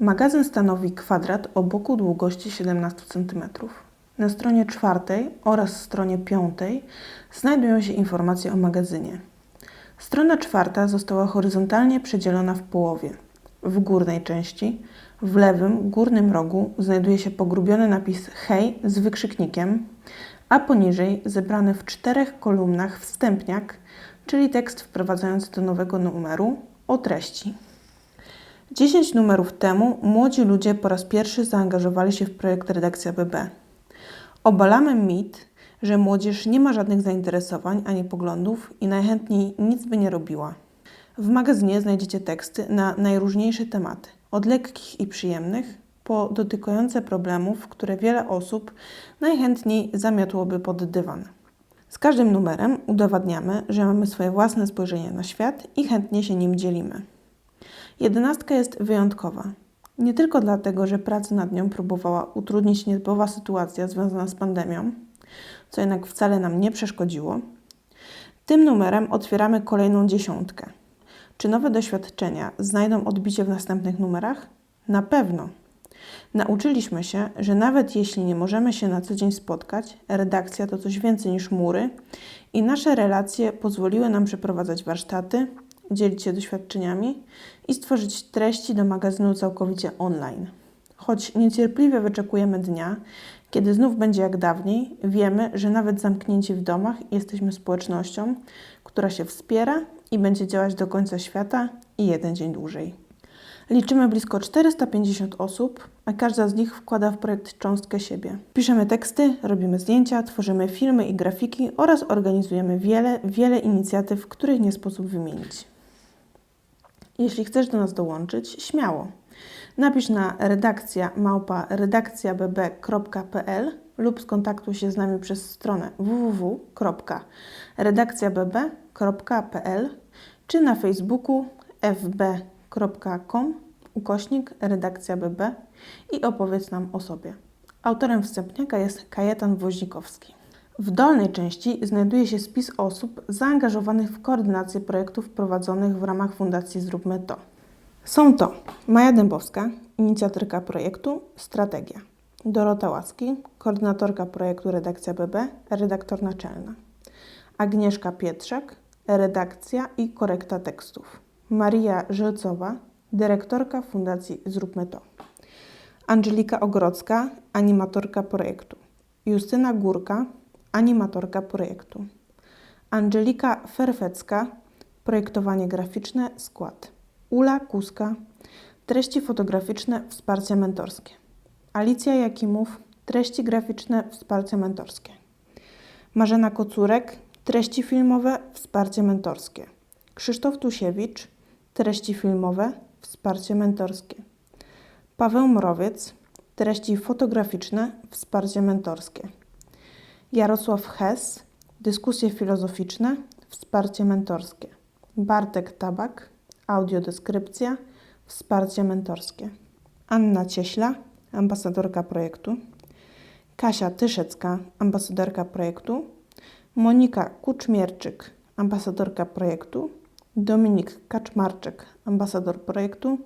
Magazyn stanowi kwadrat o boku długości 17 cm. Na stronie czwartej oraz stronie piątej znajdują się informacje o magazynie. Strona czwarta została horyzontalnie przedzielona w połowie. W górnej części, w lewym górnym rogu, znajduje się pogrubiony napis Hej z wykrzyknikiem, a poniżej zebrany w czterech kolumnach wstępniak, czyli tekst wprowadzający do nowego numeru o treści. 10 numerów temu młodzi ludzie po raz pierwszy zaangażowali się w projekt Redakcja BB. Obalamy mit, że młodzież nie ma żadnych zainteresowań ani poglądów i najchętniej nic by nie robiła. W magazynie znajdziecie teksty na najróżniejsze tematy, od lekkich i przyjemnych po dotykające problemów, które wiele osób najchętniej zamiotłoby pod dywan. Z każdym numerem udowadniamy, że mamy swoje własne spojrzenie na świat i chętnie się nim dzielimy. Jedenastka jest wyjątkowa. Nie tylko dlatego, że pracy nad nią próbowała utrudnić nietypowa sytuacja związana z pandemią, co jednak wcale nam nie przeszkodziło. Tym numerem otwieramy kolejną dziesiątkę. Czy nowe doświadczenia znajdą odbicie w następnych numerach? Na pewno. Nauczyliśmy się, że nawet jeśli nie możemy się na co dzień spotkać, redakcja to coś więcej niż mury i nasze relacje pozwoliły nam przeprowadzać warsztaty, dzielić się doświadczeniami i stworzyć treści do magazynu całkowicie online. Choć niecierpliwie wyczekujemy dnia, kiedy znów będzie jak dawniej, wiemy, że nawet zamknięci w domach jesteśmy społecznością, która się wspiera i będzie działać do końca świata i jeden dzień dłużej. Liczymy blisko 450 osób, a każda z nich wkłada w projekt cząstkę siebie. Piszemy teksty, robimy zdjęcia, tworzymy filmy i grafiki oraz organizujemy wiele, wiele inicjatyw, których nie sposób wymienić. Jeśli chcesz do nas dołączyć, śmiało. Napisz na redakcja małpa redakcjabb.pl lub skontaktuj się z nami przez stronę www.redakcjabb.pl czy na Facebooku fb.com ukośnik redakcja BB i opowiedz nam o sobie. Autorem wstępniaka jest Kajetan Woźnikowski. W dolnej części znajduje się spis osób zaangażowanych w koordynację projektów prowadzonych w ramach Fundacji Zróbmy To. Są to Maja Dębowska, inicjatorka projektu Strategia, Dorota Łaski, koordynatorka projektu Redakcja BB, redaktor naczelna, Agnieszka Pietrzak, redakcja i korekta tekstów, Maria Żelcowa, dyrektorka Fundacji Zróbmy To, Angelika Ogrodzka, animatorka projektu, Justyna Górka, animatorka projektu. Angelika Ferfecka, projektowanie graficzne, skład. Ula Kuska, treści fotograficzne, wsparcie mentorskie. Alicja Jakimów, treści graficzne, wsparcie mentorskie. Marzena Kocurek, treści filmowe, wsparcie mentorskie. Krzysztof Tusiewicz, treści filmowe, wsparcie mentorskie. Paweł Mrowiec, treści fotograficzne, wsparcie mentorskie. Jarosław Hess, dyskusje filozoficzne, wsparcie mentorskie. Bartek Tabak, audiodeskrypcja, wsparcie mentorskie. Anna Cieśla, ambasadorka projektu. Kasia Tyszecka, ambasadorka projektu. Monika Kuczmierczyk, ambasadorka projektu. Dominik Kaczmarczyk, ambasador projektu.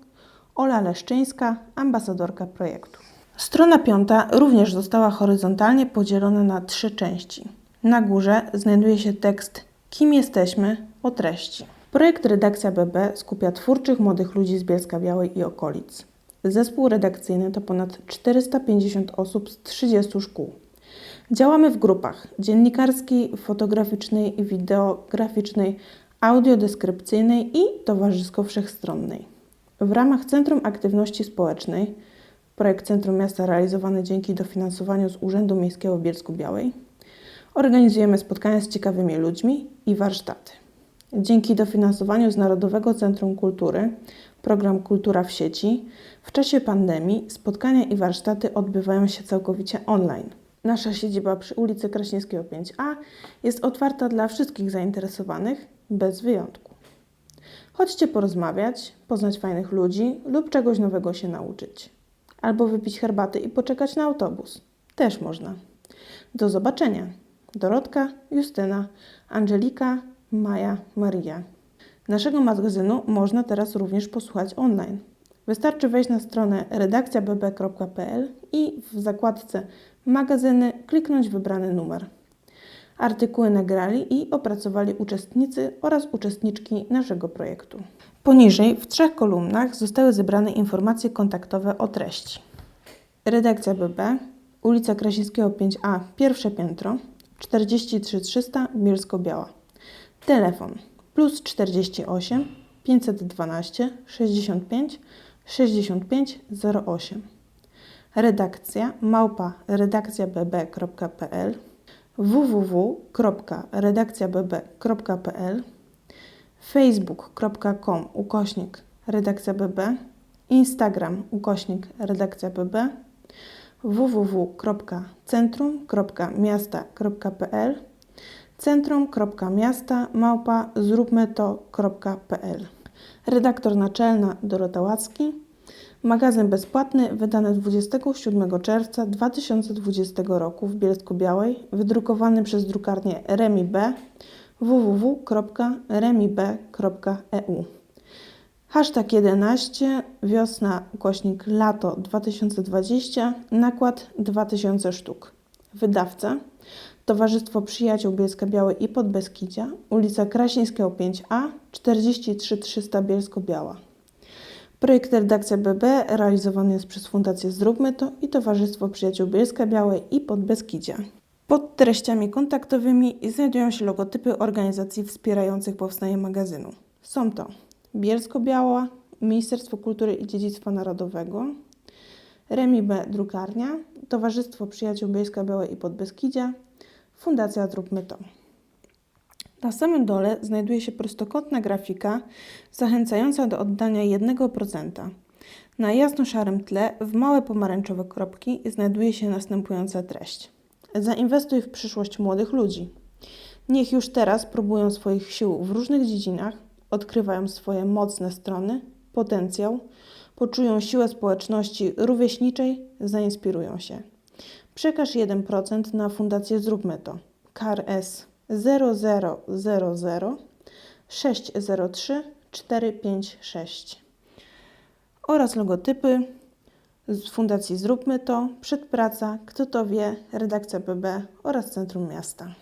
Ola Leszczyńska, ambasadorka projektu. Strona piąta również została horyzontalnie podzielona na trzy części. Na górze znajduje się tekst Kim jesteśmy o treści. Projekt Redakcja BB skupia twórczych młodych ludzi z Bielska Białej i okolic. Zespół redakcyjny to ponad 450 osób z 30 szkół. Działamy w grupach dziennikarskiej, fotograficznej, wideograficznej, audiodeskrypcyjnej i towarzysko-wszechstronnej. W ramach Centrum Aktywności Społecznej projekt Centrum Miasta realizowany dzięki dofinansowaniu z Urzędu Miejskiego w Bielsku Białej. Organizujemy spotkania z ciekawymi ludźmi i warsztaty. Dzięki dofinansowaniu z Narodowego Centrum Kultury, program Kultura w sieci, w czasie pandemii spotkania i warsztaty odbywają się całkowicie online. Nasza siedziba przy ulicy Kraśnickiego 5A jest otwarta dla wszystkich zainteresowanych, bez wyjątku. Chodźcie porozmawiać, poznać fajnych ludzi lub czegoś nowego się nauczyć albo wypić herbaty i poczekać na autobus. Też można. Do zobaczenia. Dorotka, Justyna, Angelika, Maja, Maria. Naszego magazynu można teraz również posłuchać online. Wystarczy wejść na stronę redakcjabb.pl i w zakładce magazyny kliknąć wybrany numer. Artykuły nagrali i opracowali uczestnicy oraz uczestniczki naszego projektu. Poniżej w trzech kolumnach zostały zebrane informacje kontaktowe o treści. Redakcja BB, ulica Krasińskiego 5A, pierwsze piętro, 43300 Bielsko-Biała. Telefon plus 48 512 65 65 08. Redakcja małpa redakcjabb.pl www.redakcjabb.pl facebook.com ukośnik redakcja bb instagram ukośnik redakcja bb www.centrum.miasta.pl centrum.miasta małpa zróbmy to.pl Redaktor naczelna Dorota Łacki Magazyn bezpłatny wydany 27 czerwca 2020 roku w Bielsku-Białej, wydrukowany przez drukarnię Remi B www.remib.eu Hashtag 11 wiosna ukośnik lato 2020 nakład 2000 sztuk. Wydawca Towarzystwo Przyjaciół Bielska Białej i Podbeskidzia, ulica Krasińskiego 5A 43300 Bielsko-Biała. Projekt Redakcja BB realizowany jest przez Fundację Zróbmy To i Towarzystwo Przyjaciół Bielska Białej i Podbeskidzia. Pod treściami kontaktowymi znajdują się logotypy organizacji wspierających powstanie magazynu. Są to Bielsko-Biała, Ministerstwo Kultury i Dziedzictwa Narodowego, Remi B. Drukarnia, Towarzystwo Przyjaciół Bielska Białej i Podbeskidzia, Fundacja Zróbmy To. Na samym dole znajduje się prostokątna grafika zachęcająca do oddania 1%. Na jasno-szarym tle w małe pomarańczowe kropki znajduje się następująca treść. Zainwestuj w przyszłość młodych ludzi. Niech już teraz próbują swoich sił w różnych dziedzinach, odkrywają swoje mocne strony, potencjał, poczują siłę społeczności rówieśniczej, zainspirują się. Przekaż 1% na Fundację Zróbmy To. KRS 0000 603 456 oraz logotypy z Fundacji Zróbmy To, Przedpraca, Kto to wie, Redakcja BB oraz Centrum Miasta.